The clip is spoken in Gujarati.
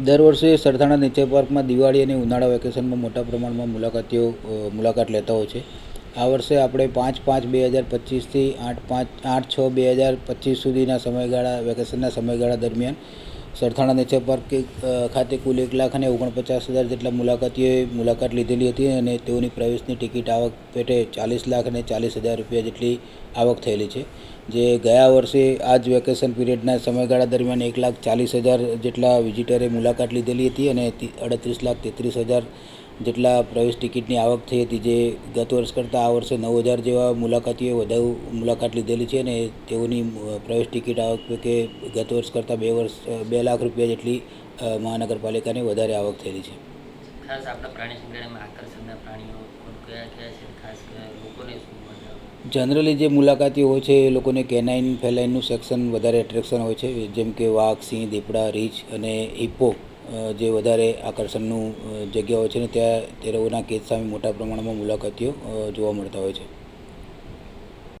દર વર્ષે સરથાણા નેચર પાર્કમાં દિવાળી અને ઉનાળા વેકેશનમાં મોટા પ્રમાણમાં મુલાકાતીઓ મુલાકાત લેતા હોય છે. આ વર્ષે આપણે પાંચ પાંચ બે હજાર પચીસથી આઠ પાંચ, આઠ છ બે હજાર પચીસ સુધીના સમયગાળા, વેકેશનના સમયગાળા દરમિયાન સરથાણા નેચર પાર્ક ખાતે કુલ એક લાખ અને ઓગણપચાસ હજાર જેટલા મુલાકાતીઓએ મુલાકાત લીધેલી હતી અને તેઓની પ્રવેશની ટિકિટ આવક પેટે ચાલીસ લાખ અને ચાલીસ હજાર રૂપિયા જેટલી આવક થયેલી છે. જે ગયા વર્ષે આ જ વેકેશન પીરિયડના સમયગાળા દરમિયાન એક લાખ ચાલીસ હજાર જેટલા વિઝિટરે મુલાકાત લીધેલી હતી અને અડત્રીસ લાખ તેત્રીસ હજાર જેટલા પ્રવેશ ટિકિટની આવક થઈ હતી જે ગત વર્ષ કરતાં આ વર્ષે નવ હજાર જેવા મુલાકાતીઓએ વધુ મુલાકાત લીધેલી છે અને તેઓની પ્રવેશ ટિકિટ આવક કે ગત વર્ષ કરતાં બે વર્ષ બે લાખ રૂપિયા જેટલી મહાનગરપાલિકાની વધારે આવક થયેલી છે. ખાસ આપણા પ્રાણી સંગ્રહાલયમાં આકર્ષણના પ્રાણીઓ કયા કયા છે? ખાસ લોકોને? જનરલી જે મુલાકાતીઓ હોય છે એ લોકોને કેનાઇન ફેલાઇનનું સેક્શન વધારે એટ્રેક્શન હોય છે જેમ કે વાઘ સિંહ દીપડા રીંછ અને હિપ્પો. જે વધારે આકર્ષણનું જગ્યાઓ છે ને, ત્યાં તે લોકોના કેદ સામે મોટા પ્રમાણમાં મુલાકાતીઓ જોવા મળતા હોય છે.